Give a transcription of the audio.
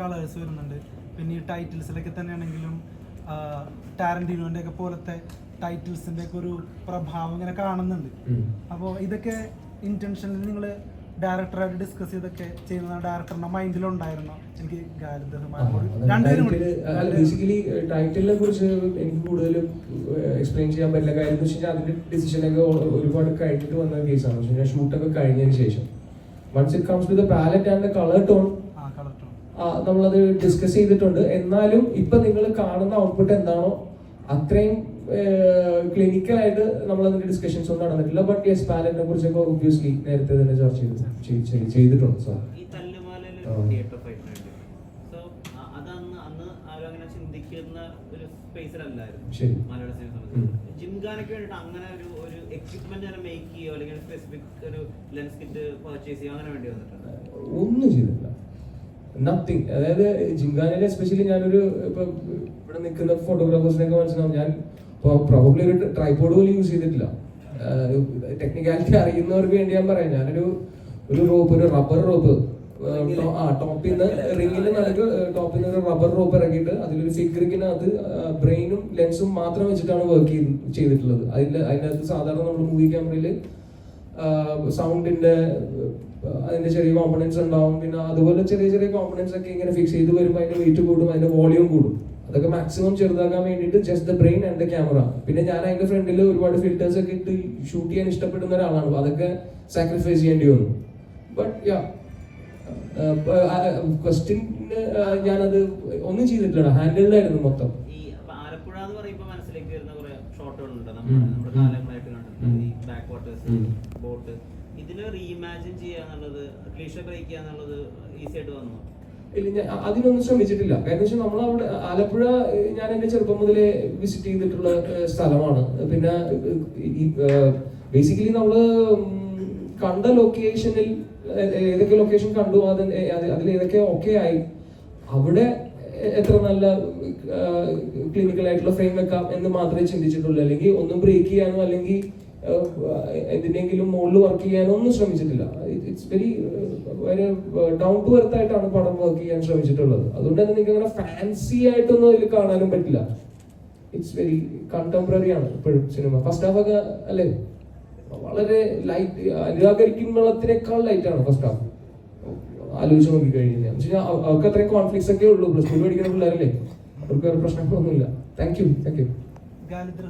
Colours വരുന്നുണ്ട്. പിന്നെ ഈ ടൈറ്റിൽസിലൊക്കെ തന്നെയാണെങ്കിലും ടാരന്റീനോന്റെ ഒക്കെ പോലത്തെ ടൈറ്റിൽസിന്റെ ഒക്കെ ഒരു പ്രഭാവം ഇങ്ങനെ കാണുന്നുണ്ട്. അപ്പോൾ ഇതൊക്കെ ഇന്റൻഷനിൽ നിങ്ങൾ ഡയറക്ടറായിട്ട് ഡിസ്കസ് ചെയ്തൊക്കെ ചെയ്യുന്ന ഡയറക്ടറിന്റെ മൈൻഡിലുണ്ടായിരുന്നോ എനിക്ക് ബേസിക്കലി ടൈറ്റിലിനെ കുറിച്ച് എനിക്ക് കൂടുതൽ എക്സ്പ്ലെയിൻ ചെയ്യാൻ പറ്റില്ല. കാര്യം എന്ന് വെച്ച് കഴിഞ്ഞാൽ അതിന്റെ ഡിസിഷനൊക്കെ ഒരുപാട് കഴിഞ്ഞിട്ട് വന്ന കേസാണ് ഷൂട്ടൊക്കെ കഴിഞ്ഞതിന് ശേഷം. Once it comes to the palette and the colour tone ആ കളർ ടോൺ നമ്മളത് ഡിസ്കസ് ചെയ്തിട്ടുണ്ട്. എന്നാലും ഇപ്പൊ നിങ്ങൾ കാണുന്ന ഔട്ട്പുട്ട് എന്താണോ അത്രയും ക്ലിനിക്കൽ ആയിട്ട് നമ്മൾ അതിന്റെ ഡിസ്കഷൻസ് ഒന്നും നടന്നിട്ടില്ല. ബട്ട് യെസ് പാലറ്റിനെ കുറിച്ചൊക്കെ ഒബ്വിയസ്ലി നേരത്തെ തന്നെ ചർച്ച ചെയ്ത് ചെയ്- ചെയ്- ചെയ്തിട്ടുണ്ട് സാർ. ചിന്തിക്കുന്ന ഒരു സ്പേസിലല്ലായിരുന്നു ശരി. മലയാള സിനിമ ഉം. സംബന്ധിച്ച്. ജിംഖാനയ്ക്ക് വേണ്ടിയിട്ട് അങ്ങനെ ഒരു തന്നെ മേക്ക് അല്ലെങ്കിൽ സ്പെസിഫിക് ഒരു ലെൻസ് കിറ്റ് പർച്ചേസ് അങ്ങനെ വേണ്ടി വന്നിട്ടുണ്ട്? ഒന്നും ചെയ്തിട്ടില്ല. നത്തിങ് അതായത് ജിംഖാനയിൽ എസ്പെഷ്യലി ഞാനൊരു ഇപ്പൊ ഇവിടെ നിൽക്കുന്ന ഫോട്ടോഗ്രാഫേഴ്സിനൊക്കെ മനസ്സിലാവും. ഞാൻ പ്രോബ്ലി ഒരു ട്രൈപോഡ് പോലും യൂസ് ചെയ്തിട്ടില്ല. ടെക്നിക്കാലിറ്റി അറിയുന്നവർക്ക് വേണ്ടി ഞാൻ പറയാം. ഞാനൊരു ഒരു റോപ്പ് ഒരു റബ്ബർ റോപ്പ് ആ ടോപ്പിൽ നിന്ന് റിങ്ങിന്റെ നടുക്ക് ടോപ്പിൽ നിന്ന് ഒരു റബ്ബർ റോപ്പ് ഇറക്കിയിട്ട് അതിലൊരു ഫിഗറിനകത്ത് ബ്രെയിനും ലെൻസും മാത്രം വെച്ചിട്ടാണ് വർക്ക് ചെയ്തിട്ടുള്ളത്. അതിൽ അതിനകത്ത് സാധാരണ നമ്മൾ മൂവി ക്യാമറയിൽ സൗണ്ടിന്റെ അതിന്റെ ചെറിയ കോമ്പണൻസ് ഉണ്ടാവും. പിന്നെ അതുപോലെ ചെറിയ ചെറിയ കോമ്പണൻസ് ഒക്കെ ഇങ്ങനെ ഫിക്സ് ചെയ്ത് വരുമ്പോൾ അതിന്റെ വെയിറ്റ് കൂടും അതിന്റെ വോളിയം കൂടും. അതൊക്കെ മാക്സിമം ചെറുതാക്കാൻ വേണ്ടിയിട്ട് just the brain and the camera പിന്നെ ഞാൻ അതിന്റെ ഫ്രണ്ടിൽ ഒരുപാട് ഫിൽറ്റേഴ്സ് ഒക്കെ ഇട്ട് ഷൂട്ട് ചെയ്യാൻ ഇഷ്ടപ്പെടുന്ന ഒരാളാണ്. അതൊക്കെ സാക്രിഫൈസ് ചെയ്യേണ്ടി വന്നു. ബട്ട് യാ ക്വസ്റ്റ്യൻ ഞാനത് ഒന്നും ചെയ്തിട്ടില്ല ഹാൻഡിൽഡായിരുന്നു മൊത്തം. ഈ അപ്പൊ ആലപ്പുഴ എന്ന് പറയുമ്പോൾ മനസ്സിലേക്ക് വരുന്ന കുറെ ഷോട്ടുകളുണ്ട് നമ്മുടെ. ബോട്ട്. ഇതിനെ റീഇമാജിൻ ചെയ്യാന്നുള്ളത് ക്ലീഷ ബ്രേക്ക് ചെയ്യാന്നുള്ളത് ഈസി ആയിട്ട് വന്നു? ഇല്ല ഞാൻ അതിനൊന്നും ശ്രമിച്ചിട്ടില്ല. കാരണം വെച്ചാൽ നമ്മൾ അവിടെ ആലപ്പുഴ ഞാൻ എന്റെ ചെറുപ്പം മുതലേ വിസിറ്റ് ചെയ്തിട്ടുള്ള സ്ഥലമാണ്. പിന്നെ ഈ ബേസിക്കലി നമ്മൾ കണ്ട ലൊക്കേഷനിൽ ഏതൊക്കെ ലൊക്കേഷൻ കണ്ടു അത് അതിൽ ഏതൊക്കെ ഓക്കെ ആയി. അവിടെ എത്ര നല്ല ക്ലിനിക്കൽ ആയിട്ടുള്ള ഫ്രെയിം വെക്കാം എന്ന് മാത്രമേ ചിന്തിച്ചിട്ടുള്ളൂ. അല്ലെങ്കിൽ ഒന്നും ബ്രേക്ക് ചെയ്യാനോ അല്ലെങ്കിൽ എന്തിനെങ്കിലും മുകളിൽ വർക്ക് ചെയ്യാനോ ഒന്നും ശ്രമിച്ചിട്ടില്ല it's very down to earth ആയിട്ടാണ് പടം വർക്ക് ചെയ്യാൻ ശ്രമിച്ചിട്ടുള്ളത്. അതുകൊണ്ട് തന്നെ നിങ്ങൾക്ക് അങ്ങനെ ഫാൻസി ആയിട്ടൊന്നും അതിൽ കാണാനും പറ്റില്ല. ഇറ്റ്സ് വെരി കണ്ടംപററി ആണ് ഇപ്പോഴും സിനിമ ഫസ്റ്റ് ഹാഫ് ഒക്കെ അല്ലേ? വളരെ ലൈറ്റ് അനുരാകരിക്കുമ്പോഴത്തിനേക്കാൾ ലൈറ്റ് ആണ് ഫസ്റ്റ് ഹാഫ് ആലോചിച്ച് നോക്കി കഴിഞ്ഞാൽ. അവർക്ക് അത്രയും കോൺഫ്ലിക്ട്സ് ഒക്കെ ഉള്ളൂ. പ്ലസ് ടു പഠിക്കുന്ന പിള്ളേരല്ലേ? അവർക്ക് വേറെ പ്രശ്നങ്ങളൊന്നുമില്ല. Thank you thank you